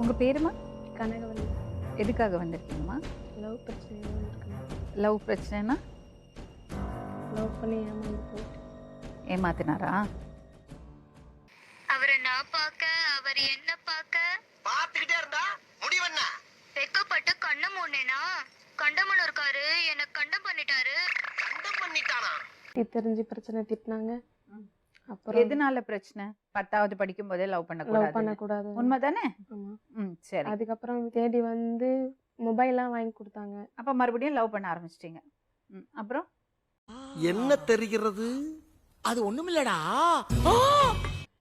உங்க பேருமா? கனகவல்லி எதுக்காக வந்திருக்கீங்கம்மா? லவ் இருக்குங்க லவ் பிரச்சனைனா? லவ் பண்ணி ஏமாந்து போயிட்டு ஏமாத்தினாரா? அவரை நான் பார்க்க அவர் என்ன பார்க்க? பார்த்துக்கிட்டே இருந்தா முடிவென்ன வெக்கப்பட்டு கண்ணை மூடனேனா? கண்டமன் இருக்காரு என்ன கண்டம் பண்ணிட்டாரு. கண்டம் பண்ணிட்டானா? இது தெரிஞ்சு பிரச்சனை திட்டினாங்க. அப்புறம்? எதனால பிரச்சனை? பத்தாவது படிக்கும் போதே லவ் லவ் பண்ணக்கூடாது. உண்மைதானே? ம் சரி. அதுக்கப்புறம் தேடி வந்து மொபைல்லாம் வாங்கி கொடுத்தாங்க. அப்ப மறுபடியும் லவ் பண்ண ஆரம்பிச்சிட்டீங்க. ம் அப்புறம்? என்ன தெரிகிறது? அது ஒண்ணுமில்லடா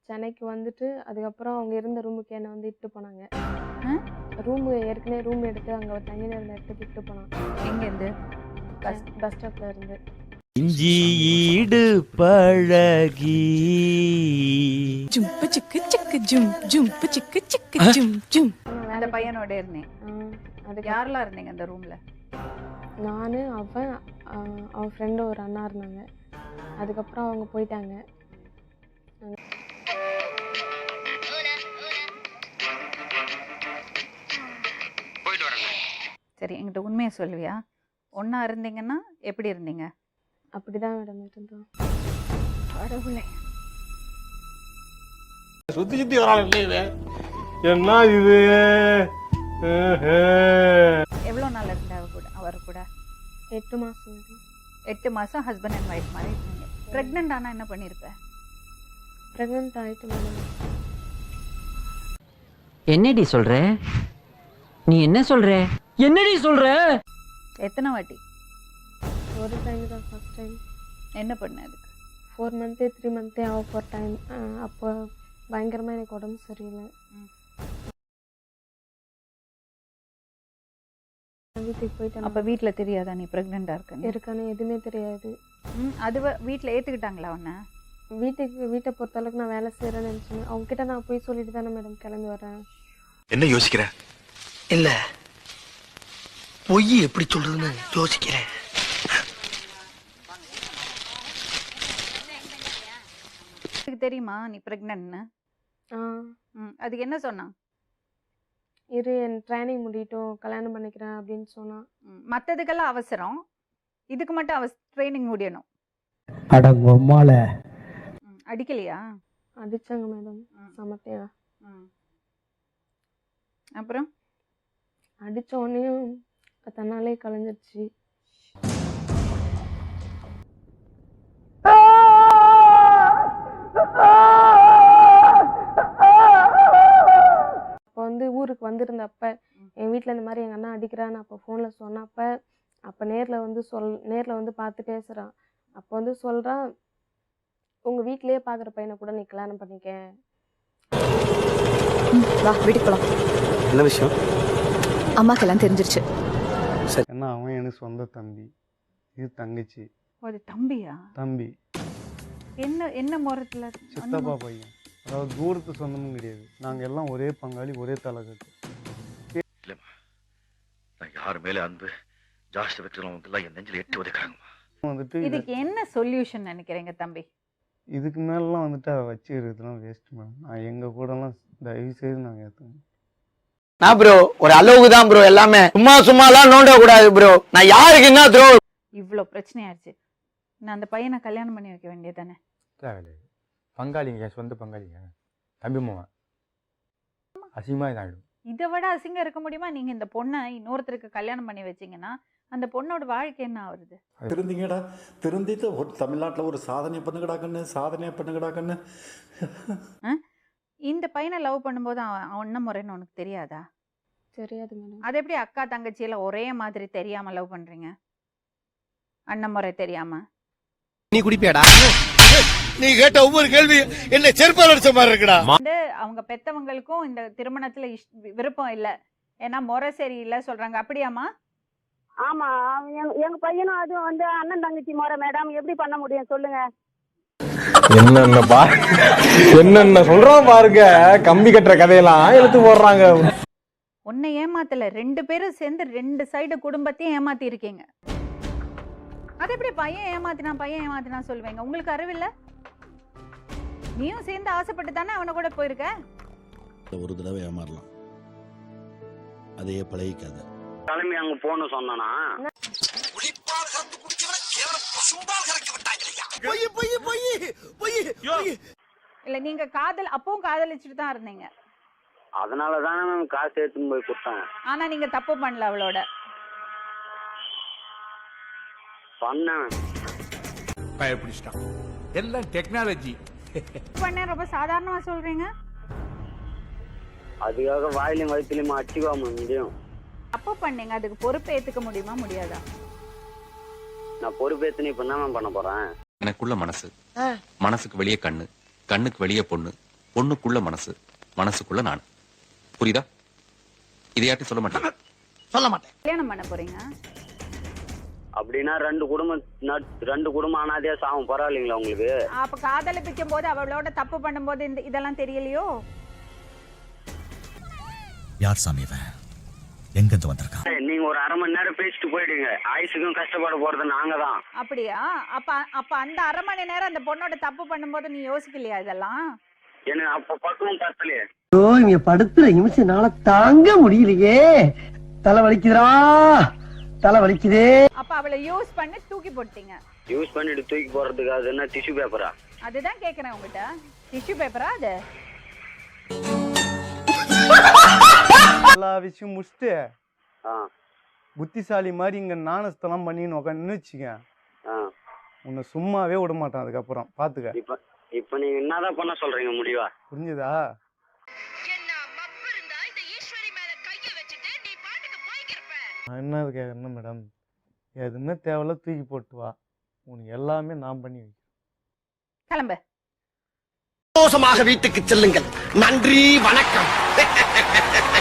சென்னைக்கு வந்துட்டு அதுக்கப்புறம் அவங்க இருந்த ரூமுக்கு என்னை வந்து இட்டு போனாங்க? ரூம் ஏற்கனவே ரூம் எடுத்து அங்கே ஒரு தங்கி இருந்த இடத்துக்கு இட்டு போனாங்க. எங்க இருந்து பஸ் பஸ் ஸ்டாப்ல இருந்து. இஞ்சி ஈடு பழகி. ஜும்பு சிக்கு சிக்கு ஜும் ஜும்பு சிக்கு சிக்கு ஜும் ஜும். அந்த பையனோட இருந்தேன். ஆ, அதுக்கு யாரெல்லாம் இருந்தீங்க அந்த ரூம்ல நான் அவன் அவன் ஃப்ரெண்டு ஒரு அண்ணா இருந்தாங்க. அதுக்கப்புறம் அவங்க போயிட்டாங்க. சரி என்கிட்ட உண்மையை சொல்லுவியா? ஒண்ணா இருந்தீங்கன்னா எப்படி இருந்தீங்க? அப்படிதான் மேடம் இருந்தோம். கடவுளே. சுத்தி சுத்தி இது என்ன இது? எவ்வளவு நாள் இருந்த அவ கூட அவர் கூட? எட்டு மாதம் மேடம். எட்டு மாசம் ஹஸ்பண்ட் அண்ட் ஒய்ஃப் மாதிரி இருந்தீங்க பிரெக்னென்ட் ஆனா என்ன பண்ணிருப்ப? ப்ரெக்னென்ட் ஆகிட்டு மேடம். என்னடி சொல்ற? நீ என்ன சொல்ற? என்னடி சொல்ற? எத்தனை வாட்டி? ஒரு டைம் தான் ஃபர்ஸ்ட் டைம் என்ன பண்ண அதுக்கு? ஃபோர் மந்த்து த்ரீ மந்த்தே ஆக போகிற டைம் அப்போ பயங்கரமாக எனக்கு உடம்பு சரியில்லை. வீட்டுக்கு போயிட்டு அப்ப வீட்ல தெரியாதா நீ பிரெக்னெண்டா இருக்குன்னு? இருக்கானே எதுவுமே தெரியாது. அது வ- வீட்ல ஏத்துக்கிட்டாங்களா உன்ன? வீட்டுக்கு வீட்டை பொறுத்தளவுக்கு நான் வேலை செய்கிறேன்னு நினச்சேன். அவங்ககிட்ட நான் போய் சொல்லிட்டு தானே மேடம் கிளம்பி வரேன் என்ன யோசிக்கிற? இல்ல. பொய் எப்படி சொல்றதுன்னு யோசிக்கிறேன். அதுக்கு தெரியுமா? நீ பிரெக்னன்ட்னு ஆ. அதுக்கு என்ன சொன்னான் இரு என் ட்ரைனிங் முடியட்டும் கல்யாணம் பண்ணிக்கிறேன் அப்படின்னு சொன்னான் ம், மத்ததுக்கெல்லாம் அவசரம். இதுக்கு மட்டும் அவ ட்ரைனிங் முடியணும். அடங்கொம்மால ம், அடிக்கலையா? அடிச்சாங்க மேடம் ம், சமத்தையா. ம். அப்புறம்? அடித்த உடனேயும் தன்னாலே கலைஞ்சிருச்சு. அடிக்கிறான்னு அப்போ ஃபோனில் சொன்னப்ப அப்போ நேரில் வந்து சொல் நேரில் வந்து பார்த்து பேசுகிறான் அப்போ வந்து சொல்கிறான் உங்கள் வீட்டிலேயே பார்க்குற பையனை கூட நீ கல்யாணம் பண்ணிக்க. வா வீட்டுக்கு போலாம். என்ன விஷயம்? அம்மாக்கு எல்லாம் தெரிஞ்சிருச்சு ஏன்னா அவன் எனக்கு சொந்த தம்பி. இது தங்கச்சி. அது தம்பியா? தம்பி. என்ன என்ன முறத்துல சித்தப்பா பையன். அதாவது தூரத்து சொந்தமும் கிடையாது. நாங்க எல்லாம் ஒரே பங்காளி ஒரே தலைக்கட்டு நான் யார் மேல அன்பு ஜாஸ்தி வைக்கிறவங்க என் நெஞ்சில் எட்டி உதைக்கிறாங்கம்மா. வந்துட்டு இது- இதுக்கு என்ன சொல்யூஷன் நினைக்கிறீங்க தம்பி? இதுக்கு மேலாம் வந்துட்டு அவ வச்சு இருக்கிறதுலாம் வேஸ்ட் மேடம். நான் எங்க கூடலாம் தயவு செய்து நாங்கள் ஏற்றுக்கணும் நான் ப்ரோ ஒரு அளவுக்கு தான் ப்ரோ எல்லாமே. சும்மா சும்மாலாம் நோண்ட கூடாது ப்ரோ நான் யாருக்கு என்ன த்ரோ இவ்ளோ பிரச்சனையாச்சு. நான் அந்த பையனை கல்யாணம் பண்ணி வைக்க வேண்டியதானே தேவையில்லை. பங்காளிங்க என் சொந்த பங்காளிங்க. தம்பி மாவன் அசிங்கமாக இதாகிடும் இதை விட அசிங்கம் இருக்க முடியுமா? நீங்க இந்த பொண்ணை இன்னொருத்தருக்கு கல்யாணம் பண்ணி வச்சீங்கன்னா அந்த பொண்ணோட வாழ்க்கை என்ன ஆகுறது திருந்திங்கடா திருந்திட்டு ஒரு தமிழ்நாட்டில் ஒரு சாதனை பண்ணுங்கடா கண்ணு சாதனை பண்ணுங்கடா கண்ணு இந்த பையனை லவ் பண்ணும்போது அவன் அவன் என்ன முறைன்னு உனக்கு தெரியாதா? தெரியாது மேடம். அது எப்படி அக்கா தங்கச்சி எல்லாம் ஒரே மாதிரி தெரியாம லவ் பண்றீங்க? அண்ணன் முறை தெரியாம? நீ குடிப்பியாடா? நீ கேட்ட ஒவ்வொரு கேள்வி என்ன செருப்பால் அடிச்ச மாதிரி இருக்குடா. வந்து அவங்க பெத்தவங்களுக்கும் இந்த திருமணத்துல இஷ்- விருப்பம் இல்ல. ஏன்னா முறை சரியில்லை சொல்றாங்க. அப்படியாம்மா? ஆமா எங்க எங்க பையனும் அதுவும் வந்து அண்ணன் தங்கச்சி முறை மேடம். எப்படி பண்ண முடியும் சொல்லுங்க. என்னென்ன பா என்னென்ன சொல்றான் பாருங்க. கம்பி கட்டுற கதையெல்லாம் இழுத்து போடுறாங்க. உன்னை ஏமாத்தல. ரெண்டு பேரும் சேர்ந்து ரெண்டு சைடு குடும்பத்தையும் ஏமாத்தி இருக்கீங்க அது எப்படி பையன் ஏமாத்தினா பையன் ஏமாத்தினா சொல்லுவீங்க? உங்களுக்கு அறிவில்ல நீயும் சேர்ந்து ஆசைப்பட்டு தானே அவனை கூட போயிருக்க? ஒரு தடவை ஏமாறலாம். அதையே பழகிக்காத. கிளம்பி அங்க போகணும் சொன்னானா? இல்ல நீங்க காதல் அப்பவும் காதலிச்சுட்டு தான் இருந்தீங்க. அதனால தானே மேம் காசு எடுத்துன்னு போய் கொடுத்தாங்க ஆனா நீங்க தப்பு பண்ணல அவளோட. பயப்பிடிச்சிட்டான். எல்லாம் டெக்னாலஜி பண்ண ரொம்ப சாதாரணமா சொல்றீங்க? அதுக்காக வாயிலையும் வயிற்றுலையும் அடிச்சுக்காம முடியும்? தப்பு பண்ணீங்க. அதுக்கு பொறுப்பு ஏத்துக்க முடியுமா முடியாதா? நான் பொறுப்பேற்றுன்னு இப்போ என்ன பண்ண போறேன்? எனக்குள்ள மனசு. மனசுக்கு வெளியே கண்ணு. கண்ணுக்கு வெளியே பொண்ணு. பொண்ணுக்குள்ள மனசு. மனசுக்குள்ள நான். புரியுதா? இதையாட்டி சொல்ல மாட்டேன். சொல்ல மாட்டேன். கல்யாணம் பண்ண போறீங்க? அப்படின்னா ரெண்டு குடும்பம் ரெண்டு குடும்பம் அனாதையா சாகும் பரவாயில்லைங்களா உங்களுக்கு? அப்ப காதலிப்பிக்கும் போது அவளோட தப்பு பண்ணும்போது இந்த இதெல்லாம் தெரியலையோ? யார் சாமி இவன்? எங்க இருந்து வந்திருக்கான் நீங்க ஒரு அரை மணி நேரம் பேசிட்டு போயிடுங்க. ஆயுசுக்கும் கஷ்டப்பட போறது நாங்க தான் அப்படியா? அப்ப அப்ப அந்த அரை மணி நேரம் அந்த பொண்ணோட தப்பு பண்ணும்போது நீ யோசிக்கலையா இதெல்லாம்? எனக்கு அப்ப பக்குவம் பத்தலையே ஓ இங்க படுத்துற நிமிஷம்னால தாங்க முடியலையே. தலை வலிக்குதுடா. தலை வலிக்குதே அப்ப அவளை யூஸ் பண்ணி தூக்கி போட்டீங்க யூஸ் பண்ணிட்டு தூக்கி போறதுக்கு அது என்ன டிஷ்யூ பேப்பரா அதுதான் கேக்குறேன் உங்ககிட்ட. டிஷ்யூ பேப்பரா அது? எல்லா விஷயம் முடிச்சுட்டு ஆ. புத்திசாலி மாதிரி இங்க நாணஸ்தெல்லாம் பண்ணின்னு உட்காந்து வச்சுக்க. ஆ. உன்னை சும்மாவே விட மாட்டான் அதுக்கப்புறம். பாத்துக்க. இப்ப இப்ப நீங்க என்னதான் பண்ண சொல்றீங்க முடிவா? புரிஞ்சுதா? நான் என்ன கேட்கறேன் மேடம் எதுவுமே தேவையில்ல தூக்கி போட்டு வா. உனக்கு எல்லாமே நான் பண்ணி வைக்கிறேன். கிளம்பு. சந்தோஷமாக வீட்டுக்கு செல்லுங்கள். நன்றி வணக்கம்.